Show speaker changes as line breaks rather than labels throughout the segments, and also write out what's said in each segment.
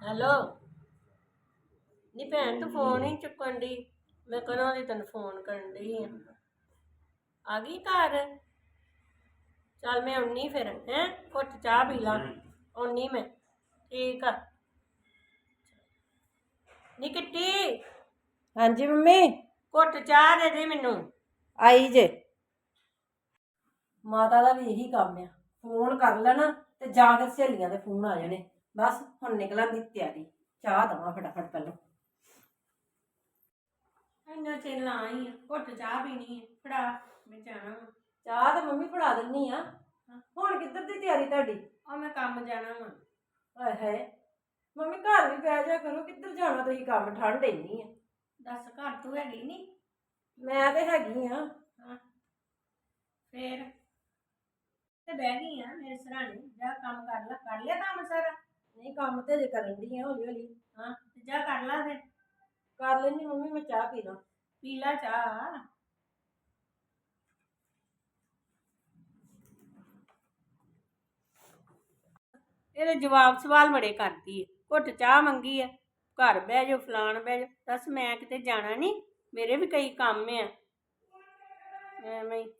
Hello. ਨੀ ਭੈਣ ਤੂੰ ਫੋਨ ਹੀ ਚੁੱਕਣ ਦੀ ਮੈਂ ਕਦੋਂ ਦੀ ਤੈਨੂੰ ਫੋਨ ਕਰਨ ਦੀ ਆ। ਗਈ ਘਰ? ਚੱਲ ਮੈਂ ਆਉਣੀ ਫਿਰ ਹੈ? ਘੁੱਟ ਚਾਹ ਪੀ ਲਾਂ। ਆਉਣੀ ਮੈਂ। ਠੀਕ ਆ। ਨੀ ਕਿੱਟੀ?
ਹਾਂਜੀ ਮੰਮੀ।
ਘੁੱਟ ਚਾਹ ਦੇ ਦੇ ਮੈਨੂੰ।
ਆਈ ਜੇ। ਮਾਤਾ ਦਾ ਵੀ ਇਹੀ ਕੰਮ ਆ। ਫੋਨ ਕਰ ਲੈਣਾ ਤੇ ਜਾ ਕੇ ਸਹੇਲੀਆਂ ਦੇ ਫੋਨ ਆ ਜਾਣੇ। ਬਸ ਹੁਣ ਨਿਕਲਣ ਦੀ ਤਿਆਰੀ ਚਾਹ ਦਵਾਂ ਫਟਾਫਟ ਪਹਿਲਾਂ।
ਇੰਨਾ ਚਿਰ ਲਾ ਆਈ ਆ ਘੁੱਟ ਚਾਹ ਪੀਣੀ ਹੈ ਫੜਾ ਮੈਂ ਜਾਣਾ ਵਾ।
ਚਾਹ ਤਾਂ ਮੰਮੀ ਫੜਾ ਦਿੰਨੀ ਆ। ਹੁਣ ਕਿੱਧਰ ਦੀ ਤਿਆਰੀ ਤੁਹਾਡੀ?
ਆ ਮੈਂ ਕੰਮ ਜਾਣਾ ਵਾ।
ਹਾਏ ਹਾਏ ਮੰਮੀ ਘਰ ਵੀ ਬਹਿ ਜਾ ਕਰੋ ਕਿੱਧਰ ਜਾਣਾ ਤੁਸੀਂ ਕੰਮ ਠੰਡ ਇੰਨੀ ਆ।
ਦੱਸ ਘਰ ਤੂੰ ਹੈਗੀ ਨਹੀਂ
ਮੈਂ ਤੇ ਹੈਗੀ ਆ।
ਫੇਰ? ਤੇ ਬਹਿ ਗਈ ਆ ਮੇਰੇ ਸਰਾਣੇ ਜਾ ਕੰਮ ਕਰ ਲੈ ਕਰ ਲਿਆ ਕੰਮ ਸਾਰਾ?
ਨਹੀਂ ਕੰਮ ਤੇ ਜੇ ਕਰਨ ਦੀ ਆ ਹੌਲੀ ਹੌਲੀ।
ਹਾਂ ਤੇ ਜਾ ਕਰ ਲੈ ਫਿਰ।
ਕਰ ਲੈਣੀ ਮੰਮੀ ਮੈਂ ਚਾਹ ਪੀ ਲਾਂ।
ਪੀ ਲੈ ਚਾਹ। ਇਹਦੇ ਜਵਾਬ ਸਵਾਲ ਬੜੇ ਕਰਦੀ ਏ। ਘੁੱਟ ਚਾਹ ਮੰਗੀ ਆ। ਘਰ ਬਹਿ ਜਾ ਫਲਾਣ ਬਹਿ ਜਾ ਦੱਸ ਮੈਂ ਕਿਤੇ ਜਾਣਾ ਨਹੀਂ ਮੇਰੇ ਵੀ ਕਈ ਕੰਮ ਆ। ਐਵੇਂ ਹੀ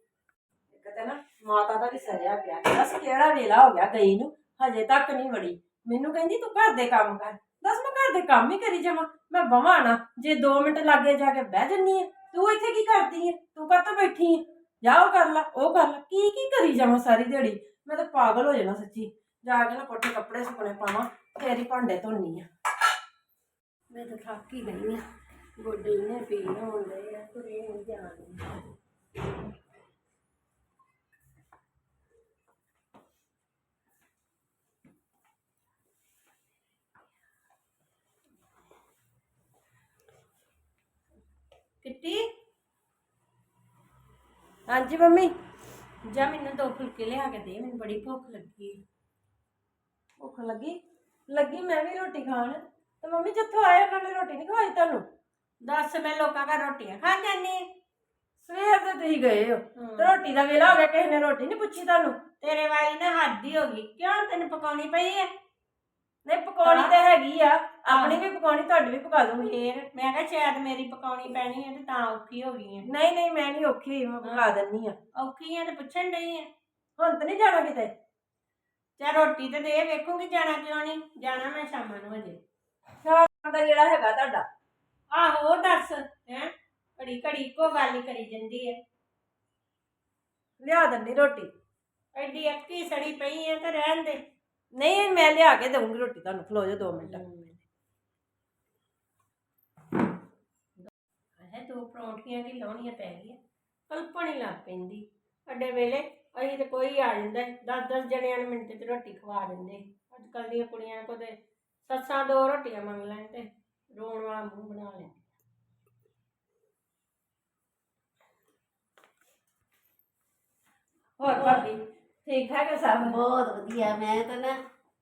ਤਾਂ ਨਾ ਮਾਤਾ ਦਾ ਵੀ ਸਰਿਆ ਪਿਆ। ਦੱਸ ਕਿਹੜਾ ਵੇਲਾ ਹੋ ਗਿਆ ਗਈ ਨੂੰ? ਹਜੇ ਤੱਕ ਨਹੀਂ ਵੜੀ। ਮੈਨੂੰ ਕਹਿੰਦੀ, ਤੂੰ ਘਰ ਦੇ ਕੰਮ ਕਰ। ਦੱਸ, ਮੈਂ ਘਰ ਦੇ ਕੰਮ ਹੀ ਕਰੀ ਜਾਵਾਂ। ਮੈਂ ਬਵਾਂ ਨਾ, ਜੇ 2 ਮਿੰਟ ਲਾਗੇ ਜਾ ਕੇ ਬਹਿ ਜੰਨੀ ਹੈ ਤੂੰ ਇੱਥੇ ਕੀ ਕਰਦੀ ਹੈ ਤੂੰ ਕਾਹਤੋਂ ਬੈਠੀ ਹੈ ਜਾ, ਉਹ ਕਰ ਲੈ, ਉਹ ਕਰ ਲੈ। ਕੀ ਕੀ ਕਰੀ ਜਾਵਾਂ ਸਾਰੀ ਦਿਹਾੜੀ? ਮੈਂ ਤਾਂ ਪਾਗਲ ਹੋ ਜਾਣਾ ਸੱਚੀ। ਜਾ ਕੇ ਨਾ ਕੋਠੇ ਕੱਪੜੇ ਸੁਕਣੇ ਪਾਵਾਂ, ਫੇਰ ਹੀ ਭਾਂਡੇ ਧੋਨੀ ਆ।
ਮੈਂ ਤਾਂ ਥੱਕ ਹੀ ਗਈ ਆ। ਗੋਡੇ ਨੇ ਪੀਣ ਹੁੰਦੇ ਆ, ਤੁਰੇ ਨਹੀਂ ਜਾਣਦੇ ਕਿੱਟੀ?
ਹਾਂਜੀ ਮੰਮੀ।
ਜਾ ਮੈਨੂੰ ਦੋ ਫੁਲਕੇ ਲਿਆ ਕੇ ਦੇ ਮੈਨੂੰ ਬੜੀ ਭੁੱਖ ਲੱਗੀ। ਹੈ।
ਭੁੱਖ ਲੱਗੀ? ਲੱਗੀ ਮੈਂ ਵੀ ਰੋਟੀ ਖਾਣ। ਤੇ ਮੰਮੀ ਜਿੱਥੋਂ ਆਏ ਉਹਨਾਂ ਨੇ ਰੋਟੀ ਨਹੀਂ ਖਵਾਈ ਤੁਹਾਨੂੰ?
ਦੱਸ ਮੈਂ ਲੋਕਾਂ ਘਰ ਰੋਟੀਆਂ ਖਾ ਜਾਂਦੀ।
ਸਵੇਰ ਦੇ ਤੁਸੀਂ ਗਏ ਹੋ। ਤੇ ਰੋਟੀ ਦਾ ਵੇਲਾ ਹੋ ਗਿਆ ਕਿਸੇ ਨੇ ਰੋਟੀ ਨਹੀਂ ਪੁੱਛੀ ਤੁਹਾਨੂੰ?
ਤੇਰੇ ਵਾਲੀ ਨਾ ਹੱਦ ਹੀ ਹੋ ਗਈ। ਕਿਉਂ ਤੈਨੂੰ ਪਕਾਉਣੀ ਪਈ ਹੈ
ਨਹੀਂ ਪਕਾਉਣੀ ਤਾਂ ਹੈਗੀ ਆ। ਆਪਣੀ ਵੀ ਪਕਾਉਣੀ ਤੁਹਾਡੀ ਵੀ ਪਕਾ ਦੂੰਗੀ
ਫੇਰ ਮੈਂ ਕਿਹਾ ਸ਼ਾਇਦ ਮੇਰੀ ਪਕਾਉਣੀ ਪੈਣੀ ਹੈ ਤੇ ਤਾਂ ਔਖੀ ਹੋ ਗਈ ਹੈ
ਨਹੀਂ ਨਹੀਂ ਮੈਂ ਨਹੀਂ ਔਖੀ ਹੋਈ ਮੈਂ ਪਕਾ ਦਿੰਨੀ ਆ।
ਔਖੀ ਹੈ ਤੇ ਪੁੱਛਣ ਡਈ ਹੈ
ਹੁਣ ਤਾਂ ਨਹੀਂ ਜਾਣਾ ਕਿਤੇ?
ਚਾ ਰੋਟੀ ਤੇ ਦੇ ਵੇਖੂਗੀ ਜਾਣਾ ਕਿਉਂ ਨਹੀਂ। ਜਾਣਾ ਮੈਂ ਸ਼ਾਮਾਂ ਨੂੰ ਹਜੇ।
ਸ਼ਾਮ ਦਾ ਜਿਹੜਾ ਹੈਗਾ ਤੁਹਾਡਾ।
ਆਹੋ ਦੱਸ ਹੈ। ਘੜੀ ਘੜੀ ਇੱਕੋ ਗੱਲ ਹੀ ਕਰੀ ਜਾਂਦੀ ਹੈ
ਲਿਆ ਦਿੰਨੀ ਰੋਟੀ।
ਐਡੀ ਅੱਕੀ ਸੜੀ ਪਈ ਹੈ ਤੇ ਰਹਿਣ ਦੇ।
ਨਹੀਂ ਮੈਂ ਲਿਆ ਕੇ ਦਊਂਗੀ ਰੋਟੀ ਤੁਹਾਨੂੰ। ਖਲੋ ਜਾ 2 ਮਿੰਟ।
ਹੈ ਦੋ ਪਰੌਂਠੀਆਂ ਦੀ ਲਾਉਣੀਆਂ ਪੈ ਗਈਆਂ ਕਲਪਣ ਹੀ ਲੱਗ ਪੈਂਦੀ। ਅੱਡੇ ਵੇਲੇ ਅਸੀਂ ਤੇ ਕੋਈ ਆ ਜਾਂਦਾ 10-10 ਜਣਿਆਂ ਨੂੰ ਮਿੰਟ 'ਚ ਰੋਟੀ ਖਵਾ ਦਿੰਦੇ ਅੱਜ ਕੱਲ ਦੀਆਂ ਕੁੜੀਆਂ ਕੋ ਤੇ ਸੱਸਾਂ ਦੋ ਰੋਟੀਆਂ ਮੰਗ ਲੈਣ ਤੇ ਰੋਣ ਵਾਲਾ ਮੂੰਹ ਬਣਾ ਲੈਣ
ਹੋਰ ਭਾਬੀ ਠੀਕ ਠਾਕ ਹੈ ਸਭ?
ਬਹੁਤ ਵਧੀਆ ਮੈਂ ਤਾਂ ਨਾ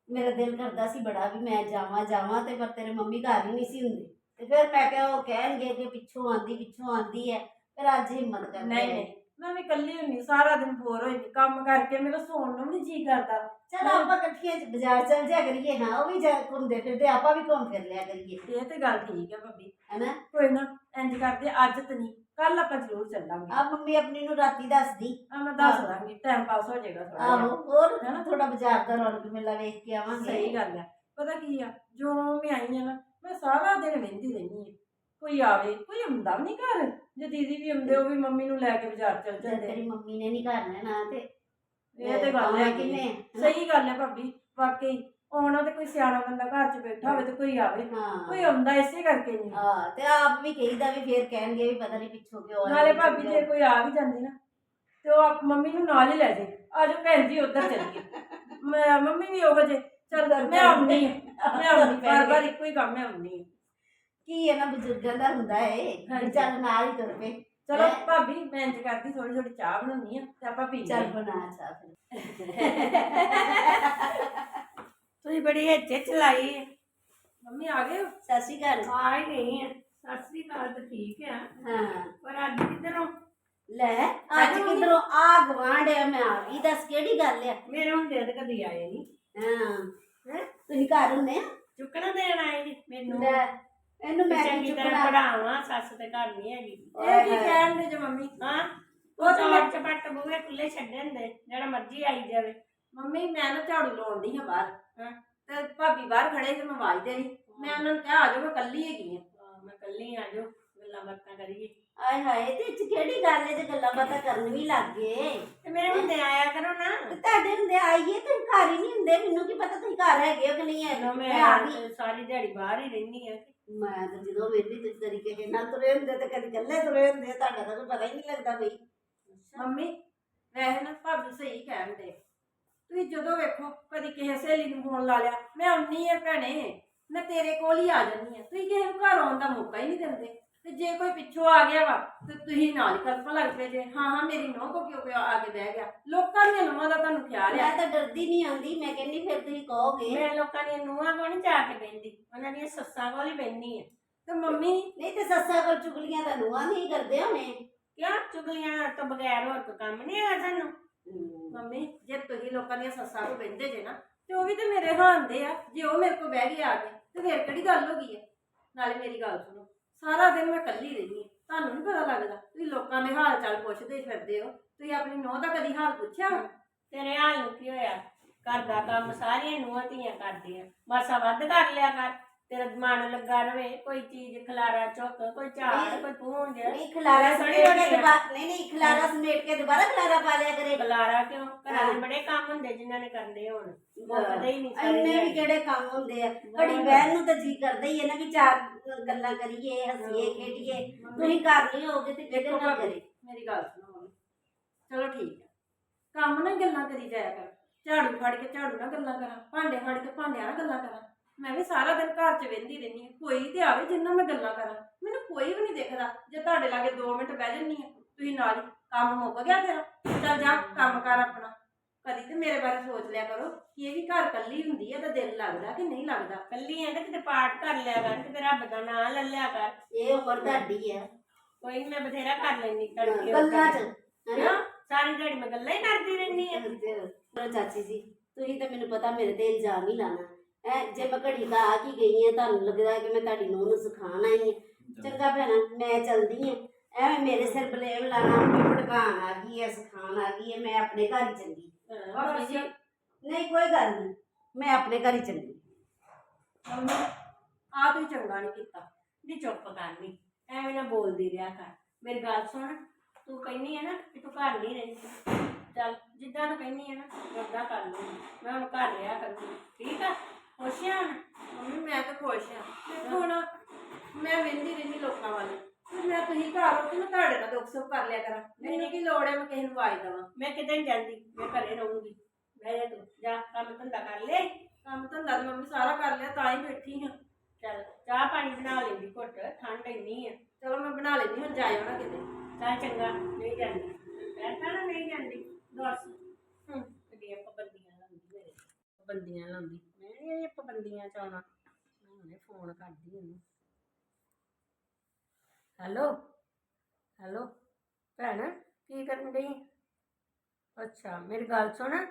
ਮੇਰਾ ਦਿਲ ਕਰਦਾ ਸੀ ਬੜਾ ਵੀ ਮੈਂ ਜਾਵਾਂ ਜਾਵਾਂ ਤੇ ਪਰ ਤੇਰੇ ਮੰਮੀ ਘਰ ਹੀ ਨਹੀਂ ਸੀ ਹੁੰਦੇ। ਤੇ ਫਿਰ ਮੈਂ ਕਿਹਾ ਉਹ ਕਹਿਣਗੇ ਕਿ ਪਿੱਛੋਂ ਆਂਦੀ ਪਿੱਛੋਂ ਆਂਦੀ ਹੈ ਫਿਰ ਅੱਜ ਹਿੰਮਤ ਕਰਦੇ
ਨਹੀਂ ਨਹੀਂ। ਮੈਂ ਵੀ ਇਕੱਲੀ ਹੁੰਨੀ ਸਾਰਾ ਦਿਨ ਬੋਰ ਹੋਈ ਦੀ ਕੰਮ ਕਰਕੇ ਮੇਰਾ ਸੌਣ ਨੂੰ ਨਹੀਂ ਜੀ ਕਰਦਾ।
ਚਲ ਆਪਾਂ ਇਕੱਠੀਆਂ ਚ ਬਾਜ਼ਾਰ ਚੱਲ ਜਾ ਕਰੀਏ ਹਾਂ ਉਹ ਵੀ ਜਾ ਘੁੰਮਦੇ ਫਿਰਦੇ ਆਪਾਂ ਵੀ ਘੁੰਮ ਫਿਰ ਲਿਆ ਕਰੀਏ।
ਇਹ ਤੇ ਗੱਲ ਠੀਕ ਹੈ ਭਾਬੀ।
ਹੈਨਾ?
ਕੋਈ ਨਾ ਇੰਜ ਕਰਦੇ ਅੱਜ ਤਾਂ ਨਹੀਂ ਕੱਲ ਆਪਾਂ ਜ਼ਰੂਰ ਚੱਲਾਂਗੇ।
ਆ ਮੰਮੀ ਆਪਣੀ ਨੂੰ ਰਾਤੀ ਦੱਸਦੀ।
ਆ ਮੈਂ ਦੱਸ ਦਾਂਗੀ ਟਾਈਮ ਪਾਸ ਹੋ ਜਾਏਗਾ ਥੋੜਾ
ਆਹੋ ਹੋਰ
ਹੈਨਾ?
ਥੋੜਾ ਬਾਜ਼ਾਰ ਦਾ ਰੌਣਕ ਮੇਲਾ ਵੇਖ ਕੇ ਆਵਾਂਗੇ।
ਸਹੀ ਗੱਲ ਹੈ। ਪਤਾ ਕੀ ਆ ਜੋ ਮੈਂ ਆਈ ਆ ਨਾ ਮੈਂ ਸਾਰਾ ਦਿਨ ਵਹਿੰਦੀ ਰਹਿੰਦੀ ਆ। ਕੋਈ ਆਵੇ ਕੋਈ ਆਉਂਦਾ ਵੀ ਨਹੀਂ ਘਰ? ਜੇ ਦੀਦੀ ਵੀ ਆਉਂਦੇ ਉਹ ਵੀ ਮੰਮੀ ਨੂੰ ਲੈ ਕੇ ਬਾਜ਼ਾਰ ਚੱਲ
ਜਦ
ਜਾਂਦੇ।
ਤੇਰੀ ਮੰਮੀ ਨੇ ਨਹੀਂ ਘਰ ਰਹਿਣਾ ਤੇ
ਇਹ ਤੇ ਗੱਲ ਹੈ
ਕਿਵੇਂ
ਸਹੀ ਗੱਲ ਹੈ ਭਾਬੀ ਵਾਕਈ। ਆਉਣਾ ਤੇ ਕੋਈ ਸਿਆਣਾ ਬੰਦਾ ਘਰ 'ਚ ਬੈਠਾ ਹੋਵੇ ਤੇ ਕੋਈ ਆਵੇ।
ਹਾਂ।
ਕੋਈ ਆਉਂਦਾ ਇਸੇ ਕਰਕੇ ਨਹੀਂ
ਹਾਂ ਤੇ ਆਪ ਵੀ ਕਹੀਦਾ ਵੀ ਫੇਰ ਕਹਿਣਗੇ ਵੀ ਪਤਾ ਨਹੀਂ ਪਿੱਛੋਂ ਕਿਉਂ ਆਏ,
ਨਾਲੇ ਭਾਬੀ ਜੇ ਕੋਈ ਆ ਵੀ ਜਾਂਦੀ ਨਾ ਤੇ ਉਹ ਆਪ- ਮੰਮੀ ਨੂੰ ਨਾਲ ਹੀ ਲੈ ਜੇ। ਆਜੋ ਭੈਣ ਜੀ ਉੱਧਰ ਚੱਲੀਏ ਮੈਂ ਮੰਮੀ ਵੀ ਉਹ ਜੇ ਚੱਲ ਮੈਂ ਆਉਂਦੀ ਹਾਂ। ਮੈਂ ਆਉਂਦੀ ਬਾਰ ਬਾਰ ਇੱਕੋ ਹੀ ਕੰਮ ਮੈਂ ਆਉਂਦੀ ਹਾਂ।
ਕੀ ਹੈ ਨਾ ਬਜ਼ੁਰਗਾਂ ਦਾ ਹੁੰਦਾ ਏ ਵੀ। ਚੱਲ ਨਾਲ ਹੀ ਤੁਰ ਪਏ।
ਚਲੋ
ਹੈਂ?
ਭਾਬੀ ਮੈਂ ਇੰਜ ਕਰਦੀ ਥੋੜੀ ਥੋੜੀ ਚਾਹ ਬਣਾਉਣੀ ਆ ਤੇ ਆਪਾਂ ਪੀ
ਚੱਲ ਬਣਾ ਚਾਹ ਫਿਰ।
ਤੁਸੀਂ ਬੜੀ ਹਿੱਚੇ ਚਲਾਈ ਹੈ।
ਮੰਮੀ ਆ ਗਏ ਹੋ?
ਸਤਿ ਸ਼੍ਰੀ ਅਕਾਲ।
ਆ ਹੀ ਗਈ ਹੈ। ਸਤਿ ਸ੍ਰੀ ਅਕਾਲ ਤਾਂ ਠੀਕ ਹੈ।
ਹਾਂ।
ਪਰ ਅੱਜ ਕਿੱਧਰੋਂ
ਲੈ ਅੱਜ ਕਿਧਰੋਂ? ਆ ਗਵਾਂਢ ਆ ਮੈਂ ਆ ਗਈ ਦੱਸ ਕਿਹੜੀ ਗੱਲ ਆ?
ਮੇਰੇ ਹੁੰਦੇ ਤਾਂ ਕਦੀ ਆਏ ਨਹੀਂ
ਹਾਂ।
ਹੈ?
ਤੁਸੀਂ ਘਰ ਹੁੰਨੇ ਆ?
ਚੁੱਕ ਚੁੱਕਣਾ ਦੇਣ ਆਏ ਜੀ ਮੈਨੂੰ।
ਲੈ ਇਹਨੂੰ ਮੈਂ
ਚੰਗੀ ਤਰ੍ਹਾਂ ਪੜਾਵਾਂ ਸੱਸ ਤੇ ਘਰ ਨਹੀਂ ਹੈਗੀ।
ਇਹ ਕੀ ਕਹਿਣ ਦੇ ਜੇ ਮੰਮੀ?
ਹਾਂ?
ਉਹ ਤਾਂ ਮੈਂ-
ਚਪੱਟ ਬੂਹੇ ਖੁੱਲੇ ਛੱਡੇ ਹੁੰਦੇ ਜਿਹੜਾ ਮਰਜ਼ੀ ਆਈ ਜਾਵੇ।
ਮੰਮੀ ਮੈਂ ਨਾ ਝਾੜੂ ਲਾਉਣ ਦੀ ਹਾਂ ਬਾਹਰ।
ਹਾਂ।
ਤੇ ਭਾਬੀ ਬਾਹਰ ਖੜੇ ਤੇ ਮੈਂ ਆਵਾਜ਼ ਦੇ ਰਹੀ। ਮੈਂ ਉਹਨਾਂ ਨੂੰ ਕਿਹਾ ਆ ਜਾਓ ਮੈਂ ਕੱਲੀ ਹੈਗੀ ਆ
ਹਾਂ, ਮੈਂ ਕੱਲੀ ਆ ਜਾਓ ਗੱਲਾਂ ਬਾਤਾਂ ਕਰੀਏ।
ਆਏ ਹਾਏ ਤੇ ਚ ਕਿਹੜੀ ਗੱਲ ਹੈ ਜੇ ਗੱਲਾਂ ਬਾਤਾਂ ਕਰਨ ਵੀ ਲੱਗ ਗਏ?
ਤੇ ਮੇਰੇ ਹੁੰਦੇ ਆਇਆ ਕਰੋ ਨਾ।
ਤੇ ਤੁਹਾਡੇ ਹੁੰਦੇ ਆਈਏ ਤੇ ਘਰ ਹੀ ਨਹੀਂ ਹੁੰਦੇ। ਮੈਨੂੰ ਕੀ ਪਤਾ ਤੁਸੀਂ ਘਰ ਹੈਗੇ ਹੋ ਕਿ ਨਹੀਂ ਹੈਗੇ?
ਜਦੋਂ
ਮੈਂ
ਸਾਰੀ ਦਿਹਾੜੀ ਬਾਹਰ ਹੀ ਰਹਿੰਦੀ ਆ
ਮੈਂ ਤਾਂ ਜਦੋਂ ਵੇਲੀ ਤੇ ਤਰੀਕੇ ਦੇ ਨਾਲ ਤੁਰੇ ਹੁੰਦੇ ਤੇ ਕਦੀ ਇਕੱਲੇ ਤੁਰੇ ਹੁੰਦੇ, ਤੁਹਾਡਾ ਤਾਂ ਕੋਈ ਪਤਾ ਹੀ ਨਹੀਂ ਲੱਗਦਾ ਬਈ।
ਮੰਮੀ, ਵੈਸੇ ਨਾ ਭਾਬੀ ਸਹੀ ਕਹਿਣ ਦੇ ਤੁਸੀਂ ਜਦੋਂ ਵੇਖੋ, ਕਦੀ ਕਿਸੇ ਸਹੇਲੀ ਨੂੰ ਫੋਨ ਲਾ ਲਿਆ, ਮੈਂ ਆਉਣੀ ਆ ਭੈਣੇ, ਮੈਂ ਤੇਰੇ ਕੋਲ ਹੀ ਆ ਜਾਂਦੀ ਆ। ਤੁਸੀਂ ਕਿਸੇ ਨੂੰ ਘਰ ਆਉਣ ਦਾ ਮੌਕਾ ਹੀ ਨਹੀਂ ਦਿੰਦੇ। ਤੇ ਜੇ ਕੋਈ ਪਿੱਛੋਂ ਆ ਗਿਆ ਵਾ ਤੇ ਤੁਸੀਂ ਨਾਲ ਹੀ ਕਲਪਾ ਲੱਗ ਪਏ ਜੇ। ਹਾਂ ਹਾਂ ਮੇਰੀ ਨੋਹ ਕੋ ਕਿਉਂ ਆ ਕੇ ਬਹਿ ਗਿਆ? ਲੋਕਾਂ ਦੀਆਂ ਨੋਹਾਂ ਦਾ ਤੁਹਾਨੂੰ ਖਿਆਲ ਆ?
ਮੈਂ ਤਾਂ ਡਰਦੀ ਨਹੀਂ ਆਉਂਦੀ ਮੈਂ ਕਹਿੰਦੀ ਫਿਰ ਤੁਸੀਂ ਕਹੋਗੇ।
ਮੈਂ ਲੋਕਾਂ ਦੀਆਂ ਨੂੰਹਾਂ ਕੋਲ ਨੀ ਜਾ ਕੇ ਬਹਿੰਦੀ ਉਹਨਾਂ ਦੀਆਂ ਸੱਸਾਂ ਕੋਲ ਹੀ ਬਹਿੰਦੀ ਆ।
ਤੇ ਮੰਮੀ?
ਨਹੀਂ ਤੇ ਸੱਸਾਂ ਕੋਲ ਚੁਗਲੀਆਂ ਤਾਂ ਨੂੰਹਾਂ ਨਹੀਂ ਕਰਦੇ ਹੋਣੇ।
ਕਿਉਂ? ਚੁਗਲੀਆਂ ਤੋਂ ਬਗੈਰ ਹੋਰ ਕੋਈ ਕੰਮ ਨਹੀਂ ਆ ਸਾਨੂੰ?
ਮੰਮੀ ਜੇ ਤੁਸੀਂ ਲੋਕਾਂ ਦੀਆਂ ਸੱਸਾਂ ਕੋ ਬਹਿੰਦੇ ਜੇ ਨਾ ਤੇ ਉਹ ਵੀ ਤੇ ਮੇਰੇ ਹਾਂਦੇ ਆ। ਜੇ ਉਹ ਮੇਰੇ ਕੋ ਬਹਿ ਗਏ ਆ ਕੇ ਤੇ ਫਿਰ ਕਿਹੜੀ ਗੱਲ ਹੋ ਗਈ ਆ? ਨਾਲੇ ਮੇਰੀ ਗੱਲ ਸੁਣੋ। ਸਾਰਾ ਦਿਨ ਮੈਂ ਇਕੱਲੀ ਰਹਿੰਦੀ ਤੁਹਾਨੂੰ ਨਹੀਂ ਪਤਾ ਲੱਗਦਾ ਤੁਸੀਂ ਲੋਕਾਂ ਦੇ ਹਾਲ ਚਾਲ ਪੁੱਛਦੇ ਫਿਰਦੇ ਹੋ। ਤੁਸੀਂ ਆਪਣੀ ਨੂੰਹ ਦਾ ਕਦੀ ਹਾਲ ਪੁੱਛਿਆ ਵਾ?
ਤੇਰੇ ਹਾਲ ਨੂੰ ਕੀ ਹੋਇਆ? ਘਰ ਦਾ ਕੰਮ ਸਾਰੀਆਂ ਨੂੰਹਾਂ ਧੀਆਂ ਕਰਦੀਆਂ ਮਾਸਾ ਵੱਧ ਕਰ ਲਿਆ ਕਰ। ਤੇਰਾ ਮਨ ਲੱਗਾ ਰਵੇ ਕੋਈ ਚੀਜ਼ ਖਲਾਰਾ ਚੁੱਕ ਕੋਈ ਝਾੜ ਕੋਈ ਪੂੰਝ
ਨਹੀਂ ਖਲਾਰਾ
ਥੋੜ੍ਹੀ
ਸਮੇਟ ਕੇ
ਹੋਣੀ।
ਦੁਬਾਰਾ ਨਹੀਂ ਨਹੀਂ ਖਲਾਰਾ ਸਮੇਟ ਕੇ ਦੁਬਾਰਾ ਖਲਾਰਾ ਪਾ ਲਿਆ ਕਰੇ।
ਖਲਾਰਾ ਕਿਉਂ? ਘਰਾਂ ਦੇ ਬੜੇ ਕੰਮ ਹੁੰਦੇ ਜਿਨ੍ਹਾਂ ਨੇ ਕਰਨੇ ਹੋਣ। ਮੁੱਕਦੇ ਹੀ ਨਹੀਂ ਸਾਰੇ
ਇੰਨੇ ਵੀ। ਕਿਹੜੇ ਕੰਮ ਹੁੰਦੇ ਆ? ਘੜੀ ਬਹਿਣ ਨੂੰ ਤਾਂ ਜੀ ਕਰਦਾ ਹੀ ਹੈ ਨਾ ਵੀ ਚਾਰ ਗੱਲਾਂ ਕਰੀਏ ਹੱਸੀਏ ਖੇਡੀਏ। ਤੁਸੀਂ ਘਰ ਨਹੀਂ ਹੋਗੇ ਤੇ ਕਿਹਦੇ
ਦੇਖੋ
ਨਾਲ
ਭਾਬੀ,
ਕਰੇ।
ਮੇਰੀ ਗੱਲ ਸੁਣੋ ਚਲੋ ਠੀਕ ਆ। ਕੰਮ ਨਾ ਗੱਲਾਂ ਕਰੀ ਜਾਇਆ ਕਰ। ਝਾੜੂ ਫੜ ਕੇ ਝਾੜੂ ਨਾਲ ਗੱਲਾਂ ਕਰਾਂ। ਭਾਂਡੇ ਫੜ ਕੇ ਭਾਂਡਿਆਂ ਨਾਲ ਗੱਲਾਂ ਕਰਾਂ। ਮੈਂ ਵੀ ਸਾਰਾ ਦਿਨ ਘਰ 'ਚ ਵਹਿੰਦੀ ਰਹਿੰਦੀ ਹਾਂ। ਕੋਈ ਤੇ ਆਵੇ ਜਿੰਨਾ ਮੈਂ ਗੱਲਾਂ ਕਰਾਂ। ਮੈਨੂੰ ਕੋਈ ਵੀ ਨਹੀਂ ਦਿਖਦਾ। ਜੇ ਤੁਹਾਡੇ ਲਾਗੇ 2 ਮਿੰਟ ਬਹਿ ਜੰਨੀ ਆ ਤੁਸੀਂ ਨਾਲ ਹੀ ਕੰਮ ਮੁੱਕ ਗਿਆ ਤੇਰਾ। ਚੱਲ ਜਾ ਕੰਮ ਕਰ ਆਪਣਾ। ਕਦੀ ਤੇ ਮੇਰੇ ਬਾਰੇ ਸੋਚ ਲਿਆ ਕਰੋ ਕਿ ਇਹ ਵੀ ਘਰ ਕੱਲੀ ਹੁੰਦੀ ਹੈ ਤਾਂ ਦਿਲ ਲੱਗਦਾ ਕਿ ਨਹੀਂ ਲੱਗਦਾ।
ਕੱਲੀ ਐ ਤੇ ਕਿਤੇ ਪਾਠ ਕਰ ਲਿਆ ਕਰ ਕਿਤੇ ਰੱਬ ਦਾ ਨਾਮ ਲੈ ਲਿਆ ਕਰ।
ਇਹ ਉਮਰ ਤੁਹਾਡੀ ਹੈ
ਕੋਈ ਨੀ ਮੈਂ ਬਥੇਰਾ ਕਰ ਲੈਣੀ ਤੜਕੇ
ਗੱਲਾਂ ਚ
ਹੈਨਾ ਸਾਰੀ ਦਿਹਾੜੀ ਮੈਂ ਗੱਲਾਂ ਹੀ ਕਰਦੀ ਰਹਿੰਦੀ ਆ
ਚਾਚੀ ਜੀ ਤੁਸੀਂ ਤਾਂ ਮੈਨੂੰ ਪਤਾ ਮੇਰੇ ਤੇ ਇਲਜ਼ਾਮ ਹੀ ਲਾਣਾ ਹੈ ਜੇ ਮੈਂ ਘੜੀ ਦਾ ਆ ਕੀ ਗਈ ਹਾਂ ਤੁਹਾਨੂੰ ਲੱਗਦਾ ਕਿ ਮੈਂ ਤੁਹਾਡੀ ਨੂੰਹ ਨੂੰ ਸਿਖਾਉਣ ਆਈ ਹਾਂ। ਚੰਗਾ ਭੈਣਾ ਮੈਂ ਚਲਦੀ ਹਾਂ। ਐਵੇਂ ਮੇਰੇ ਸਿਰ ਬਲੇਮ ਲਾਣਾ ਵੀ ਭੜਕਾਣ ਆ ਗਈ ਹੈ ਸਿਖਾਉਣ ਆ ਗਈ ਹੈ ਮੈਂ ਆਪਣੇ ਘਰ ਹੀ ਚੰਗੀ।
ਭਾਬੀ ਜੀ
ਨਹੀਂ ਕੋਈ ਗੱਲ ਨਹੀਂ। ਮੈਂ ਆਪਣੇ ਘਰ ਹੀ ਚੰਗੀ।
ਮੰਮੀ ਆ ਤੁਸੀਂ ਚੰਗਾ ਨਹੀਂ ਕੀਤਾ।
ਨੀ ਚੁੱਪ ਕਰਨੀ ਐਵੇਂ ਨਾ ਬੋਲਦੀ ਰਿਹਾ ਕਰ। ਮੇਰੀ ਗੱਲ ਸੁਣ ਤੂੰ ਕਹਿੰਨੀ ਹੈ ਨਾ ਕਿ ਤੂੰ ਘਰ ਨਹੀਂ ਰਹਿੰਦੀ ਚੱਲ ਜਿੱਦਾਂ ਤੂੰ ਕਹਿੰਨੀ ਹੈ ਨਾ ਉਦਾਂ ਕਰ ਲੂੰਗੀ। ਮੈਂ ਹੁਣ ਘਰ ਰਿਹਾ ਕਰੂੰਗੀ। ਠੀਕ ਆ? ਖੁਸ਼ ਆ? ਹੁਣ
ਮੰਮੀ ਮੈਂ ਤਾਂ ਖੁਸ਼ ਆ। ਦੇਖੋ ਨਾ ਮੈਂ ਵਿੰਦੀ ਰਹਿੰਦੀ ਲੋਕਾਂ ਵੱਲ। ਤੇ ਮੈਂ ਤੁਸੀਂ ਘਰ ਹੋ ਮੈਂ ਤੁਹਾਡੇ ਨਾਲ ਦੁੱਖ ਸੁੱਖ ਕਰ ਲਿਆ ਕਰਾਂ। ਮੈਨੂੰ ਕੀ ਲੋੜ ਹੈ ਮੈਂ ਕਿਸੇ ਨੂੰ ਆਵਾਜ਼ ਦੇਵਾਂ?
ਮੈਂ ਕਿਤੇ ਨਹੀਂ ਜਾਂਦੀ ਮੈਂ ਘਰੇ ਰਹੂੰਗੀ। ਬਹਿ ਜਾ ਤੂੰ ਜਾ ਕੰਮ ਧੰਦਾ ਕਰ ਲੈ।
ਕੰਮ ਧੰਦਾ ਤਾਂ ਮੰਮੀ ਸਾਰਾ ਕਰ ਲਿਆ ਤਾਂ ਹੀ ਬੈਠੀ ਹਾਂ।
ਚੱਲ ਚਾਹ ਪਾਣੀ ਬਣਾ ਲੈਂਦੀ ਘੁੱਟ ਠੰਡ ਇੰਨੀ ਆ।
ਚਲੋ ਮੈਂ ਬਣਾ ਲੈਂਦੀ ਹੁਣ ਜਾਇਓ ਨਾ ਕਿਤੇ।
ਚੱਲ ਚੰਗਾ ਨਹੀਂ ਜਾਂਦੀ। ਕਹਿੰਦਾ ਨਾ ਨਹੀਂ ਜਾਂਦੀ ਦੱਸ। ਹੂੰ। ਕਿੱਡੀਆਂ ਪਾਬੰਦੀਆਂ ਲਾਉਂਦੀ ਮੇਰੇ। ਪਾਬੰਦੀਆਂ ਲਾਉਂਦੀ। ਨਹੀਂ ਇਹ ਪਾਬੰਦੀਆਂ ਚ ਆਉਣਾ? ਮੈਂ ਹੁਣੇ ਫੋਨ ਕਰਦੀ ਉਹਨੂੰ ਹੈਲੋ? ਹੈਲੋ? ਭੈਣ ਕੀ ਕਰਨ ਡਈ? ਅੱਛਾ ਮੇਰੀ ਗੱਲ ਸੁਣ।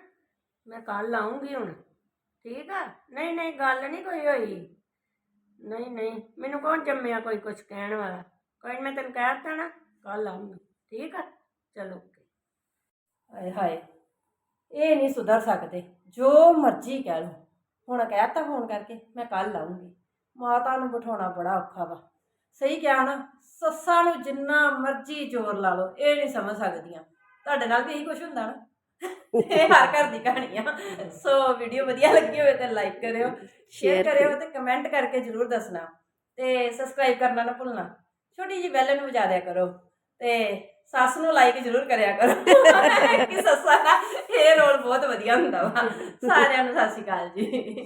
ਮੈਂ ਕੱਲ ਆਉਂਗੀ ਹੁਣ। ਠੀਕ ਆ? ਨਹੀਂ ਨਹੀਂ ਗੱਲ ਨਹੀਂ ਕੋਈ ਹੋਈ। ਨਹੀਂ ਨਹੀਂ ਮੈਨੂੰ ਕੌਣ ਜੰਮਿਆ ਕੋਈ ਕੁਝ ਕਹਿਣ ਵਾਲਾ? ਕੋਈ ਮੈਂ ਤੈਨੂੰ ਕਹਿ ਦਿੱਤਾ ਨਾ ਕੱਲ ਆਉਂਗੀ ਠੀਕ ਆ? ਚਲੋ
ਹਾਏ ਹਾਏ। ਇਹ ਨਹੀਂ ਸੁਧਰ ਸਕਦੇ। ਜੋ ਮਰਜ਼ੀ ਕਹਿ ਲਓ। ਹੁਣ ਕਹਿਤਾ ਫੋਨ ਕਰਕੇ ਮੈਂ ਕੱਲ ਆਉਂਗੀ ਮਾਤਾ ਨੂੰ ਬਿਠਾਉਣਾ ਬੜਾ ਔਖਾ ਵਾ। ਸਹੀ ਕਿਹਾ ਨਾ ਸੱਸਾਂ ਨੂੰ ਜਿੰਨਾ ਮਰਜ਼ੀ ਜ਼ੋਰ ਲਾ ਲਓ ਇਹ ਨਹੀਂ ਸਮਝ ਸਕਦੀਆਂ। ਤੁਹਾਡੇ ਨਾਲ ਵੀ ਇਹੀ ਕੁਝ ਹੁੰਦਾ ਨਾ? ਇਹ ਹਰ ਘਰ ਦੀ ਕਹਾਣੀ ਆ। ਸੋ ਵੀਡੀਓ ਵਧੀਆ ਲੱਗੀ ਹੋਵੇ ਤਾਂ ਲਾਈਕ ਕਰਿਓ ਸ਼ੇਅਰ ਕਰਿਓ ਤੇ ਕਮੈਂਟ ਕਰਕੇ ਜਰੂਰ ਦੱਸਣਾ। ਤੇ ਸਬਸਕ੍ਰਾਈਬ ਕਰਨਾ ਨਾ ਭੁੱਲਣਾ। ਛੋਟੀ ਜਿਹੀ ਬੈਲ ਨੂੰ ਵਜਾ ਦਿਆ ਕਰੋ। ਤੇ ਸੱਸ ਨੂੰ ਲਾਈਕ ਜ਼ਰੂਰ ਕਰਿਆ ਕਰੋ। ਕਿ ਸੱਸਾਂ ਦਾ ਇਹ ਰੋਲ ਬਹੁਤ ਵਧੀਆ ਹੁੰਦਾ ਵਾ। ਸਾਰਿਆਂ ਨੂੰ ਸਤਿ ਸ਼੍ਰੀ ਅਕਾਲ ਜੀ।